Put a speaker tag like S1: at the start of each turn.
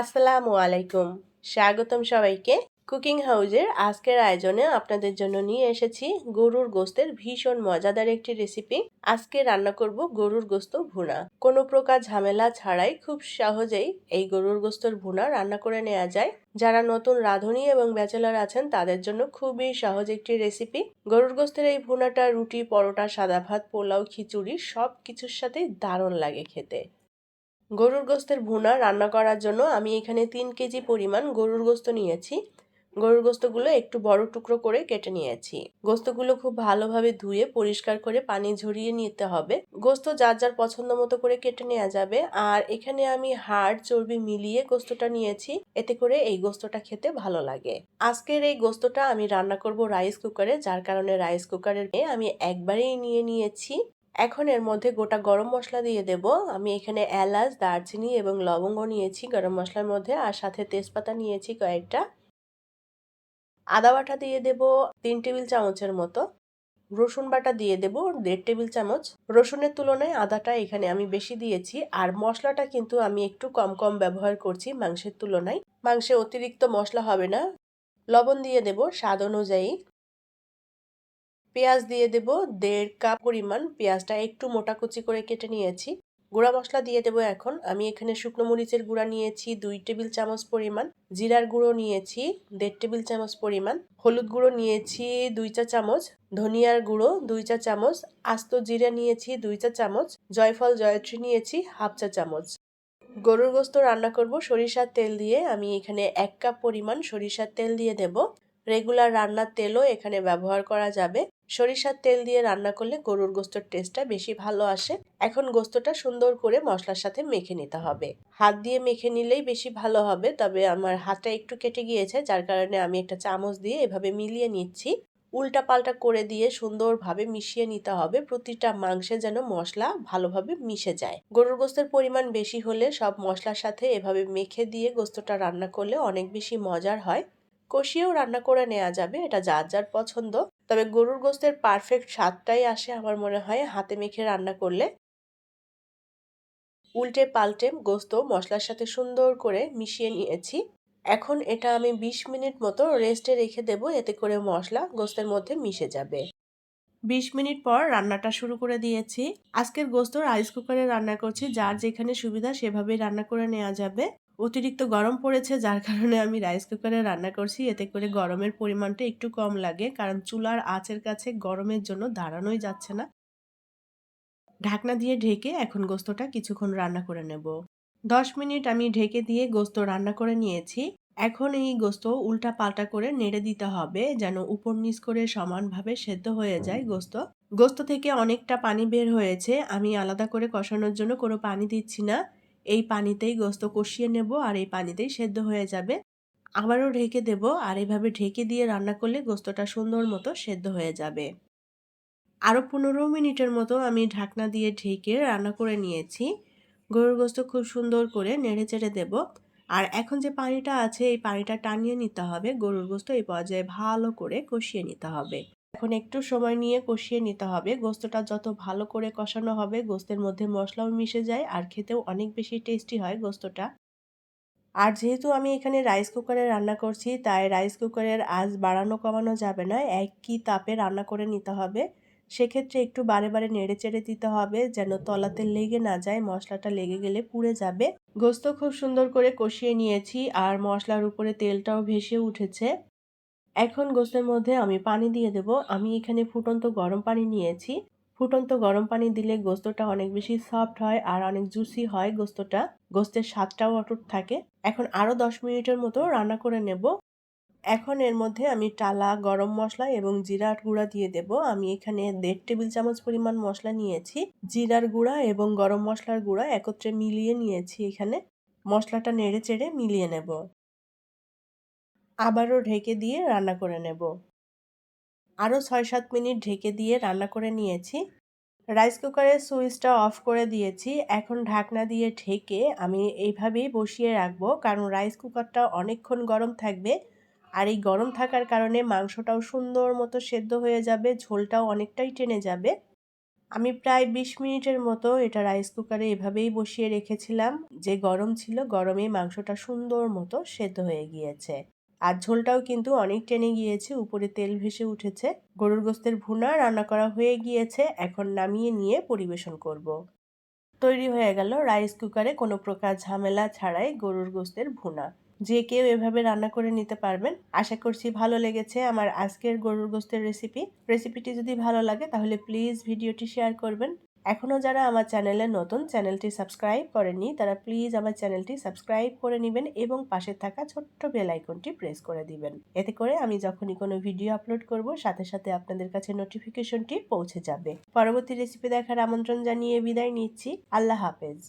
S1: আসসালামু আলাইকুম। স্বাগতম সবাইকে। কুকিং হাউজের আজকের আয়োজনে আপনাদের জন্য নিয়ে এসেছি গরুর গোস্তের ভীষণ মজাদার একটি রেসিপি। আজকে রান্না করব গরুর গোস্ত ভুনা। কোনো প্রকার ঝামেলা ছাড়াই খুব সহজেই এই গরুর গোস্তর ভুনা রান্না করে নেওয়া যায়। যারা নতুন রাঁধুনি এবং ব্যাচেলার আছেন, তাদের জন্য খুবই সহজ একটি রেসিপি। গরুর গোস্তের এই ভুনাটা রুটি, পরোটা, সাদা ভাত, পোলাও, খিচুড়ি সব কিছুর সাথেই দারুণ লাগে খেতে। গরুর গোস্তের ভুনা রান্না করার জন্য আমি এখানে তিন কেজি পরিমাণ গরুর গোস্ত নিয়েছি। গরুর গোস্তগুলো একটু বড় টুকরো করে কেটে নিয়েছি। গোস্তগুলো খুব ভালোভাবে ধুয়ে পরিষ্কার করে পানি ঝরিয়ে নিতে হবে। গোস্ত যার যার পছন্দ মতো করে কেটে নেওয়া যাবে। আর এখানে আমি হাড় চর্বি মিলিয়ে গোস্তটা নিয়েছি। এতে করে এই গোস্তটা খেতে ভালো লাগে। আজকের এই গোস্তটা আমি রান্না করব রাইস কুকারে, যার কারণে রাইস কুকারের আমি একবারেই নিয়ে নিয়েছি। এখন এর মধ্যে গোটা গরম মশলা দিয়ে দেব। আমি এখানে এলাচ, দারচিনি এবং লবঙ্গ নিয়েছি গরম মশলার মধ্যে আর সাথে তেজপাতা নিয়েছি কয়েকটা। আদা বাটা দিয়ে দেব তিন টেবিল চামচের মতো। রসুন বাটা দিয়ে দেব দেড় টেবিল চামচ। রসুনের তুলনায় আদাটা এখানে আমি বেশি দিয়েছি আর মশলাটা কিন্তু আমি একটু কম কম ব্যবহার করছি মাংসের তুলনায়। মাংসে অতিরিক্ত মশলা হবে না। লবণ দিয়ে দেব স্বাদ অনুযায়ী। পেঁয়াজ দিয়ে দেব দেড় কাপ পরিমাণ পেঁয়াজটা একটু মোটা কুচি করে কেটে নিয়েছি। গুঁড়া মশলা দিয়ে দেবো এখন। আমি এখানে শুকনো মরিচের গুঁড়া নিয়েছি, দুই টেবিল চামচ পরিমাণ। জিরার গুঁড়ো নিয়েছি, দেড় টেবিল চামচ পরিমাণ। হলুদ গুঁড়ো নিয়েছি, দুই চা চামচ। ধনিয়ার গুঁড়ো, দুই চা চামচ। আস্ত জিরা নিয়েছি, দুই চা চামচ। জয়ফল, জয়ত্রী নিয়েছি, হাফ চা চামচ। গরুর গোস্ত রান্না করব সরিষার তেল দিয়ে। আমি এখানে এক কাপ পরিমাণ সরিষার তেল দিয়ে দেব। রেগুলার রান্নার তেলও এখানে ব্যবহার করা যাবে। সরিষার তেল দিয়ে রান্না করলে গরুর গোস্তর টেস্টটা বেশি ভালো আসে। এখন গোস্তটা সুন্দর করে মশলার সাথে মেখে নিতে হবে। হাত দিয়ে মেখে নিলেই বেশি ভালো হবে, তবে আমার হাতটা একটু কেটে গিয়েছে, যার কারণে আমি একটা চামচ দিয়ে এভাবে মিলিয়ে নিচ্ছি। উল্টা পাল্টা করে দিয়ে সুন্দরভাবে মিশিয়ে নিতে হবে, প্রতিটা মাংসে যেন মশলা ভালোভাবে মিশে যায়। গরুর গোস্তের পরিমাণ বেশি হলে সব মশলার সাথে এভাবে মেখে দিয়ে গোস্তটা রান্না করলে অনেক বেশি মজার হয়। কষিয়েও রান্না করে নেওয়া যাবে, এটা যার যার পছন্দ। তবে গরুর গোস্তের পারফেক্ট স্বাদটাই আসে আমার মনে হয় হাতে মেখে রান্না করলে। উল্টে পাল্টে গোস্ত মশলার সাথে সুন্দর করে মিশিয়ে নিয়েছি। এখন এটা আমি ২০ মিনিট মতো রেস্টে রেখে দেব, এতে করে মশলা গোস্তের মধ্যে মিশে যাবে। ২০ মিনিট পর রান্নাটা শুরু করে দিয়েছি। আজকের গোস্ত রাইস কুকারে রান্না করছি, যার যেখানে সুবিধা সেভাবেই রান্না করে নেওয়া যাবে। অতিরিক্ত গরম পড়েছে, যার কারণে আমি রাইস কুকারে রান্না করছি। এতে করে গরমের পরিমাণটা একটু কম লাগে, কারণ চুলার আঁচের কাছে গরমের জন্য দাঁড়ানোই যাচ্ছে না। ঢাকনা দিয়ে ঢেকে এখন গোস্তটা কিছুক্ষণ রান্না করে নেব। দশ মিনিট আমি ঢেকে দিয়ে গোস্ত রান্না করে নিয়েছি। এখন এই গোস্ত উল্টা পাল্টা করে নেড়ে দিতে হবে, যেন উপর নিচ করে সমানভাবে সেদ্ধ হয়ে যায় গোস্ত। গোস্ত থেকে অনেকটা পানি বের হয়েছে, আমি আলাদা করে কষানোর জন্য কোনো পানি দিচ্ছি না। এই পানিতেই গোস্ত কষিয়ে নেব আর এই পানিতেই সেদ্ধ হয়ে যাবে। আবারও ঢেকে দেব আর এভাবে ঢেকে দিয়ে রান্না করলে গোস্তটা সুন্দর মতো সেদ্ধ হয়ে যাবে। আরও পনেরো মিনিটের মতো আমি ঢাকনা দিয়ে ঢেকে রান্না করে নিয়েছি। গরুর গোস্ত খুব সুন্দর করে নেড়ে চেড়ে দেব। আর এখন যে পানিটা আছে, এই পানিটা টানিয়ে নিতে হবে। গরুর গোস্ত এই পর্যায়ে ভালো করে কষিয়ে নিতে হবে। এখন একটু সময় নিয়ে কষিয়ে নিতে হবে। গোস্তটা যত ভালো করে কষানো হবে, গোস্তের মধ্যে মশলাও মিশে যায় আর খেতেও অনেক বেশি টেস্টি হয় গোস্তটা। আর যেহেতু আমি এখানে রাইস কুকারে রান্না করছি, তাই রাইস কুকারের আজ বাড়ানো কমানো যাবে না, একই তাপে রান্না করে নিতে হবে। সেক্ষেত্রে একটু বারে বারে নেড়ে চেড়ে দিতে হবে যেন তলাতে লেগে না যায়, মশলাটা লেগে গেলে পুড়ে যাবে। গোস্ত খুব সুন্দর করে কষিয়ে নিয়েছি আর মশলার উপরে তেলটাও ভেসে উঠেছে। এখন গোস্তের মধ্যে আমি পানি দিয়ে দেব। আমি এখানে ফুটন্ত গরম পানি নিয়েছি। ফুটন্ত গরম পানি দিলে গোস্তটা অনেক বেশি সফট হয় আর অনেক জুসি হয় গোস্তটা। গোস্তের স্বাদটাও অটুট থাকে। এখন আরও দশ মিনিটের মতো রান্না করে নেব। এখন এর মধ্যে আমি টালা, গরম মশলা এবং জিরার গুঁড়া দিয়ে দেব। আমি এখানে দেড় টেবিল চামচ পরিমাণ মশলা নিয়েছি। জিরার গুঁড়া এবং গরম মশলার গুঁড়া একত্রে মিলিয়ে নিয়েছি এখানে। মশলাটা নেড়ে চেড়ে মিলিয়ে নেব। আবারও ঢেকে দিয়ে রান্না করে নেব। আরও ছয় সাত মিনিট ঢেকে দিয়ে রান্না করে নিয়েছি। রাইস কুকারের সুইচটা অফ করে দিয়েছি। এখন ঢাকনা দিয়ে ঢেকে আমি এইভাবেই বসিয়ে রাখব কারণ রাইস কুকারটা অনেকক্ষণ গরম থাকবে আর এই গরম থাকার কারণে মাংসটাও সুন্দর মতো সেদ্ধ হয়ে যাবে, ঝোলটাও অনেকটাই টেনে যাবে। আমি প্রায় বিশ মিনিটের মতো এটা রাইস কুকারে এভাবেই বসিয়ে রেখেছিলাম। যে গরম ছিল গরমে মাংসটা সুন্দর মতো সেদ্ধ হয়ে গিয়েছে। আর ঝোলটাও কিন্তু অনেক টেনে গিয়েছে, উপরে তেল ভেসে উঠেছে। গরুর গোস্তের ভুনা রান্না করা হয়ে গিয়েছে, এখন নামিয়ে নিয়ে পরিবেশন করব। তৈরি হয়ে গেল রাইস কুকারে কোনো প্রকার ঝামেলা ছাড়াই গরুর গোস্তের ভুনা। যে কেউ এভাবে রান্না করে নিতে পারবেন। আশা করছি ভালো লেগেছে আমার আজকের গরুর গোস্তের রেসিপি। রেসিপিটি যদি ভালো লাগে তাহলে প্লিজ ভিডিওটি শেয়ার করবেন। এখনও যারা আমার চ্যানেলে নতুন, চ্যানেলটি সাবস্ক্রাইব করেনি তারা প্লিজ আমার চ্যানেলটি সাবস্ক্রাইব করে নেবেন এবং পাশে থাকা ছোট্ট বেল আইকনটি প্রেস করে দিবেন। এতে করে আমি যখনই কোনো ভিডিও আপলোড করব, সাথে সাথে আপনাদের কাছে নোটিফিকেশনটি পৌঁছে যাবে। পরবর্তী রেসিপি দেখার আমন্ত্রণ জানিয়ে বিদায় নিচ্ছি। আল্লাহ হাফেজ।